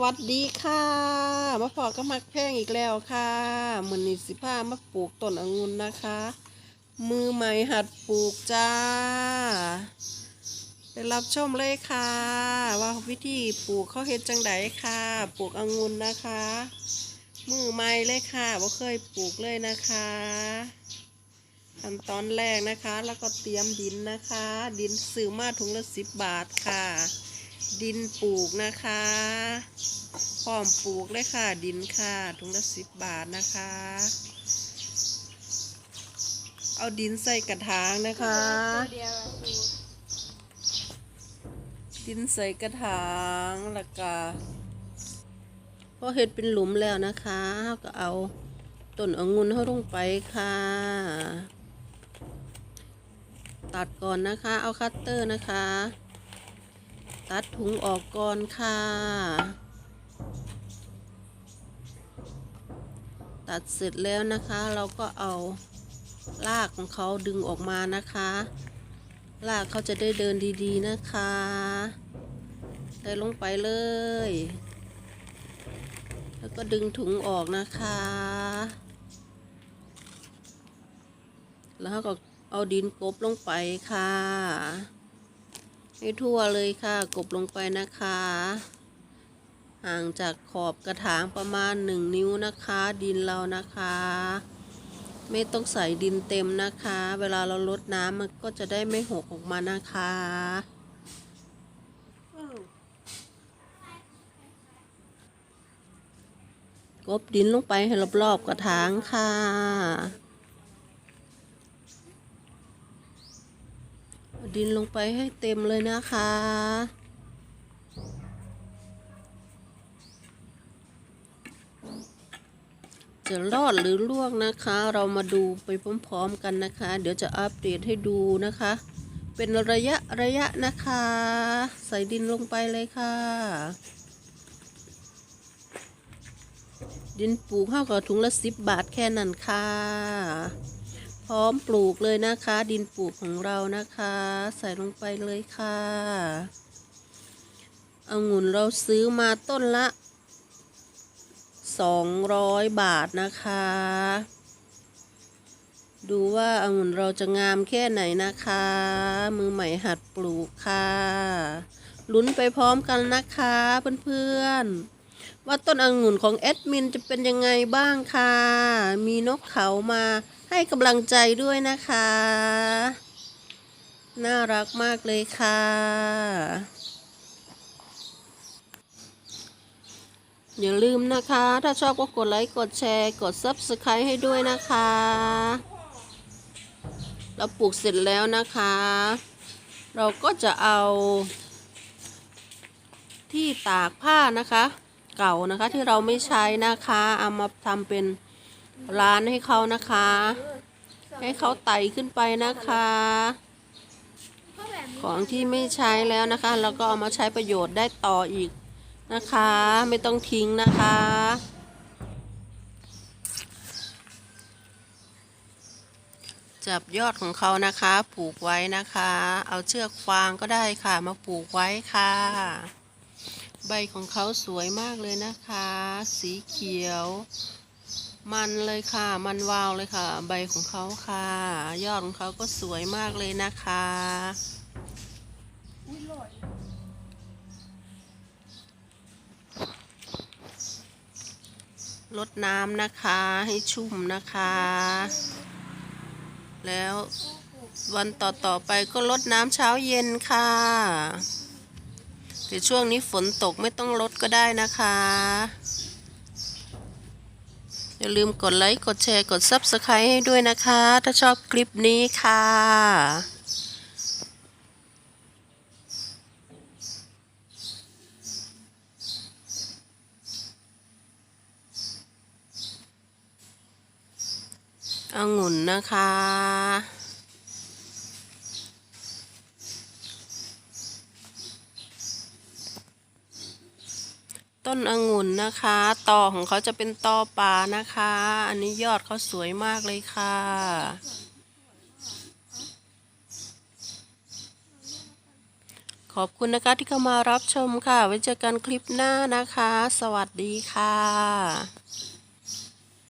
วัสดีค่ะมาพอก็มักแพงอีกแล้วค่ะมือนี้สิพามาปลูกต้นองุ่นนะคะ มือใหม่หัดปลูกจ้า ไปรับชมเลยค่ะ ว่าวิธีปลูกเขาเฮ็ดจังไดค่ะ ปลูกองุ่นนะคะ มือใหม่เลยค่ะว่าเคยปลูกเลยนะคะขั้นตอนแรกนะคะ แล้วก็เตรียมดินนะคะ ดินซื้อมาถุงละสิบบาทค่ะ ดินปลูกนะคะพร้อมปลูกเลยค่ะ ดินค่ะถุงละสิบบาทนะคะ เอาดินใส่กระถางนะคะ ดินใส่กระถางแล้วก็พอเห็ดเป็นหลุมแล้วนะคะเราก็เอาต้นองุ่นเขาลงไปค่ะ ตัดก่อนนะคะ เอาคัตเตอร์นะคะ ตัดถุงออกก่อนค่ะ ตัดเสร็จแล้วนะคะ เราก็เอารากของเขาดึงออกมานะคะรากเขาจะได้เดินดีๆนะคะใส่ลงไปเลย แล้วก็ดึงถุงออกนะคะ แล้วก็เอาดินกบลงไปค่ะ ให้ทั่วเลยค่ะ กบลงไปนะคะ ห่างจากขอบกระถางประมาณหนึ่งนิ้วนะคะ ดินเรานะคะ ไม่ต้องใส่ดินเต็มนะคะ เวลาเราลดน้ำมันก็จะได้ไม่หกออกมานะคะกบดินลงไปให้รอบๆกระถางค่ะ เอา ดินลงไปให้เต็มเลยนะคะ จะรอดหรือล่วงนะคะ เรามาดูไปพร้อมๆกันนะคะ เดี๋ยวจะอัปเดตให้ดูนะคะ เป็นระยะระยะนะคะ ใส่ดินลงไปเลยค่ะ ดินปลูกเข้ากับถุงละสิบบาทแค่นั้นค่ะ ร้อมปลูกเลยนะคะ ดินปลูกของเรานะคะ ใส่ลงไปเลยค่ะองุ่นเราซื้อมาต้นละสองร้อยบาทนะคะ ดูว่าองุ่นเราจะงามแค่ไหนนะคะ มือใหม่หัดปลูกค่ะลุ้นไปพร้อมกันนะคะเพื่อนๆ ว่าต้นองุ่นของแอดมินจะเป็นยังไงบ้างค่ะ มีนกเขามาให้กำลังใจด้วยนะคะ น่ารักมากเลยค่ะ อย่าลืมนะคะ ถ้าชอบก็กดไลค์ กดแชร์ กด Subscribe ให้ด้วยนะคะ เราปลูกเสร็จแล้วนะคะ เราก็จะเอาที่ตากผ้านะคะ เก่านะคะ ที่เราไม่ใช้นะคะเอามาทำเป็นร้านให้เขานะคะ ให้เขาไต่ขึ้นไปนะคะ ของที่ไม่ใช้แล้วนะคะเราก็เอามาใช้ประโยชน์ได้ต่ออีกนะคะ ไม่ต้องทิ้งนะคะจับยอดของเขานะคะ ผูกไว้นะคะ เอาเชือกฟางก็ได้ค่ะ มาผูกไว้ค่ะ บของเขาสวยมากเลยนะคะ สีเขียว มันเลยค่ะ มันวาวเลยค่ะ ใบของเขาค่ะ ยอดของเขาก็สวยมากเลยนะคะลดน้ำนะคะให้ชุ่มนะคะ แล้ววันต่อต่อๆไปก็ลดน้ำเช้าเย็นค่ะ แต่ช่วงนี้ฝนตกไม่ต้องลดก็ได้นะคะ อย่าลืมกดไลค์ กดแชร์ กด Subscribe ให้ด้วยนะคะ ถ้าชอบคลิปนี้ค่ะองุ่นนะคะ ต้นองุ่นนะคะตอของเขาจะเป็นตอป่านะคะ อันนี้ยอดเขาสวยมากเลยค่ะ ขอบคุณนะคะที่เข้ามารับชมค่ะ ไว้เจอกันคลิปหน้านะคะ สวัสดีค่ะ